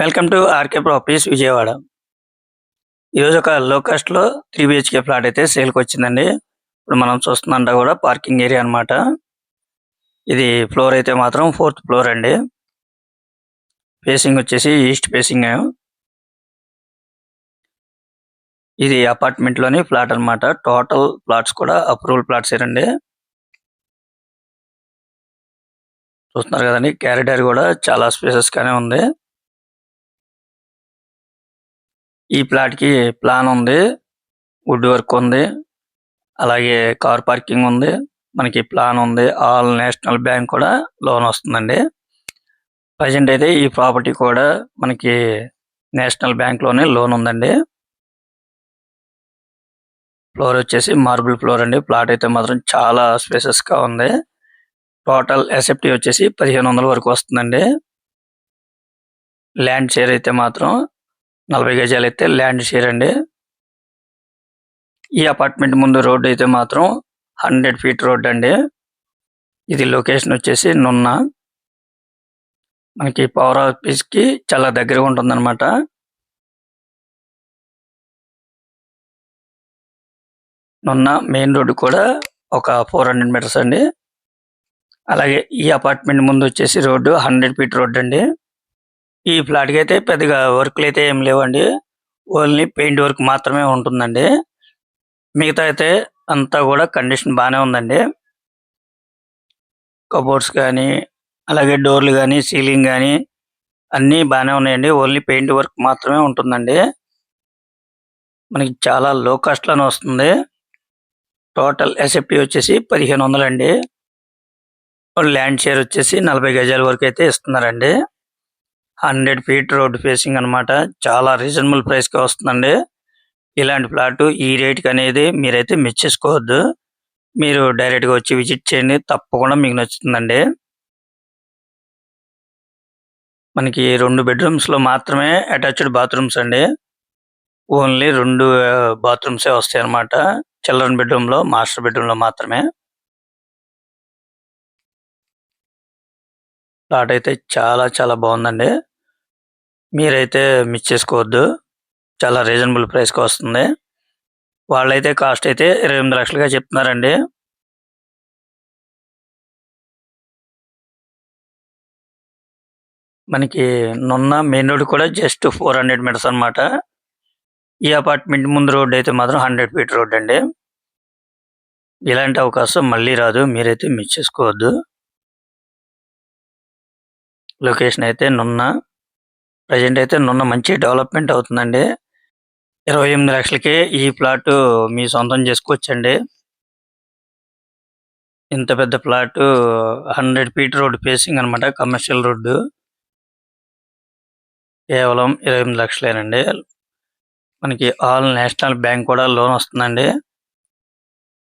Welcome to RK properties Vijayawada. ఈరోజు ఒక లో కాస్ట్లో త్రీ బిహెచ్కే ఫ్లాట్ అయితే సేల్కి వచ్చిందండి ఇప్పుడు మనం చూస్తున్నంత కూడా పార్కింగ్ ఏరియా అన్నమాట. ఇది ఫ్లోర్ అయితే మాత్రం ఫోర్త్ ఫ్లోర్ అండి. ఫేసింగ్ వచ్చేసి ఈస్ట్ ఫేసింగ్. ఇది అపార్ట్మెంట్లోని ఫ్లాట్ అన్నమాట. టోటల్ ఫ్లాట్స్ కూడా అప్రూవల్ ఫ్లాట్స్ అండి. చూస్తున్నారు కదండి క్యారిడార్ కూడా చాలా స్పేసెస్ గానే ఉంది. ఈ ప్లాట్కి ప్లాన్ ఉంది. వుడ్ వర్క్ ఉంది. అలాగే కార్ పార్కింగ్ ఉంది. మనకి ప్లాన్ ఉంది. ఆల్ నేషనల్ బ్యాంక్ కూడా లోన్ వస్తుందండి. ప్రజెంట్ అయితే ఈ ప్రాపర్టీ కూడా మనకి నేషనల్ బ్యాంక్లోనే లోన్ ఉందండి. ఫ్లోర్ వచ్చేసి మార్బుల్ ఫ్లోర్ అండి. ప్లాట్ అయితే మాత్రం చాలా స్పేసెస్గా ఉంది. టోటల్ ఎసెప్టీ వచ్చేసి పదిహేను వందల వరకు వస్తుందండి. ల్యాండ్ షేర్ అయితే మాత్రం నలభై గజాలు అయితే ల్యాండ్ షేర్ అండి. ఈ అపార్ట్మెంట్ ముందు రోడ్డు అయితే మాత్రం హండ్రెడ్ ఫీట్ రోడ్ అండి. ఇది లొకేషన్ వచ్చేసి నున్న. మనకి పవర్ ఆఫీస్కి చాలా దగ్గరగా ఉంటుందన్నమాట. నున్న మెయిన్ రోడ్ కూడా ఒక ఫోర్ హండ్రెడ్ మీటర్స్ అండి. అలాగే ఈ అపార్ట్మెంట్ ముందు వచ్చేసి రోడ్డు హండ్రెడ్ ఫీట్ రోడ్ అండి. ఈ ఫ్లాట్కి అయితే పెద్దగా వర్క్లు అయితే ఏం లేవండి. ఓన్లీ పెయింట్ వర్క్ మాత్రమే ఉంటుందండి. మిగతా అయితే అంతా కూడా కండిషన్ బాగానే ఉందండి. కబోర్డ్స్ కానీ అలాగే డోర్లు కానీ సీలింగ్ కానీ అన్నీ బాగానే ఉన్నాయండి. ఓన్లీ పెయింట్ వర్క్ మాత్రమే ఉంటుందండి. మనకి చాలా లో కాస్ట్లోనే వస్తుంది. టోటల్ ఎస్ఎఫ్టీ వచ్చేసి పదిహేను వందలు అండి ల్యాండ్ షేర్ వచ్చేసి నలభై గజాల వరకు అయితే ఇస్తున్నారండి. హండ్రెడ్ ఫీట్ రోడ్ ఫేసింగ్ అన్నమాట. చాలా రీజనబుల్ ప్రైస్కి వస్తుందండి. ఇలాంటి ప్లాట్ ఈ రేట్కి అనేది మీరైతే మెచ్చేసుకోవద్దు మీరు డైరెక్ట్గా వచ్చి విజిట్ చేయండి. తప్పకుండా మీకు నచ్చుతుందండి. మనకి రెండు బెడ్రూమ్స్లో మాత్రమే అటాచ్డ్ బాత్రూమ్స్ అండి. ఓన్లీ రెండు బాత్రూమ్స్ వస్తాయి అన్నమాట చిల్డ్రన్ బెడ్రూమ్లో మాస్టర్ బెడ్రూమ్లో మాత్రమే. ప్లాట్ అయితే చాలా చాలా బాగుందండి. మీరైతే మిస్ చేసుకోవద్దు. చాలా రీజనబుల్ ప్రైస్కి వస్తుంది. వాళ్ళైతే కాస్ట్ అయితే ఇరవై ఎనిమిది లక్షలుగా చెప్తున్నారండి. మనకి నున్న మెయిన్ రోడ్ కూడా జస్ట్ ఫోర్ హండ్రెడ్ మీటర్స్ అనమాట ఈ అపార్ట్మెంట్ ముందు రోడ్ అయితే మాత్రం హండ్రెడ్ ఫీట్ రోడ్ అండి. ఇలాంటి అవకాశం మళ్ళీ రాదు. మీరైతే మిస్ చేసుకోవద్దు. లొకేషన్ అయితే నున్న ప్రజెంట్ అయితే నున్న మంచి డెవలప్మెంట్ అవుతుందండి. ఇరవై ఎనిమిది లక్షలకే ఈ ప్లాట్ మీ సొంతం చేసుకోవచ్చండి. ఇంత పెద్ద plot hundred feet road facing అన్నమాట కమర్షియల్ రోడ్డు. కేవలం ఇరవై ఎనిమిది లక్షలేనండి. మనకి ఆల్ నేషనల్ బ్యాంక్ కూడా లోన్ వస్తుందండి.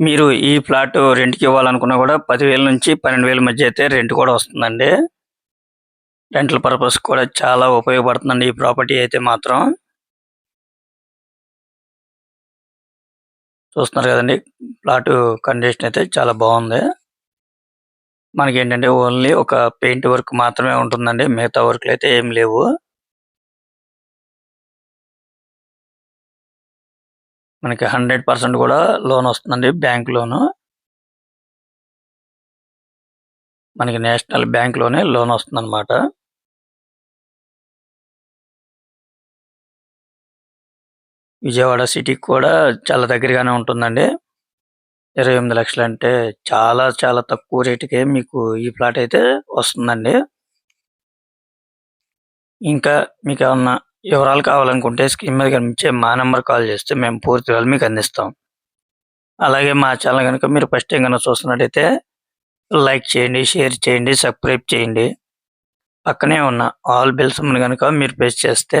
మీరు ఈ ప్లాట్ రెంట్కి ఇవ్వాలనుకున్నా కూడా పదివేల నుంచి పన్నెండు వేల మధ్య అయితే రెంట్ కూడా వస్తుందండి. రెంటల్ పర్పస్ కూడా చాలా ఉపయోగపడుతుందండి ఈ ప్రాపర్టీ అయితే మాత్రం. చూస్తున్నారు కదండి ప్లాట్ కండిషన్ అయితే చాలా బాగుంది. మనకి ఏంటంటే ఓన్లీ ఒక పెయింట్ వర్క్ మాత్రమే ఉంటుందండి మిగతా వర్క్లు అయితే ఏం లేవు. మనకి హండ్రెడ్ పర్సెంట్ కూడా లోన్ వస్తుందండి బ్యాంక్ లోను మనకి నేషనల్ బ్యాంక్లోనే లోన్ వస్తుందన్నమాట. విజయవాడ సిటీకి కూడా చాలా దగ్గరగానే ఉంటుందండి. ఇరవై ఎనిమిది లక్షలు అంటే చాలా చాలా తక్కువ రేటుకే మీకు ఈ ప్లాట్ అయితే వస్తుందండి. ఇంకా మీకు ఏమన్నా వివరాలు కావాలనుకుంటే స్క్రీన్ మీద కనిపించే మా నెంబర్ కాల్ చేస్తే మేము పూర్తి వివరాలు మీకు అందిస్తాం. అలాగే మా ఛానల్ కనుక మీరు ఫస్ట్ టైం కనుక చూస్తున్నట్టయితే లైక్ చేయండి షేర్ చేయండి సబ్స్క్రైబ్ చేయండి. పక్కనే ఉన్న ఆల్ బిల్స్ కనుక మీరు ప్రెస్ చేస్తే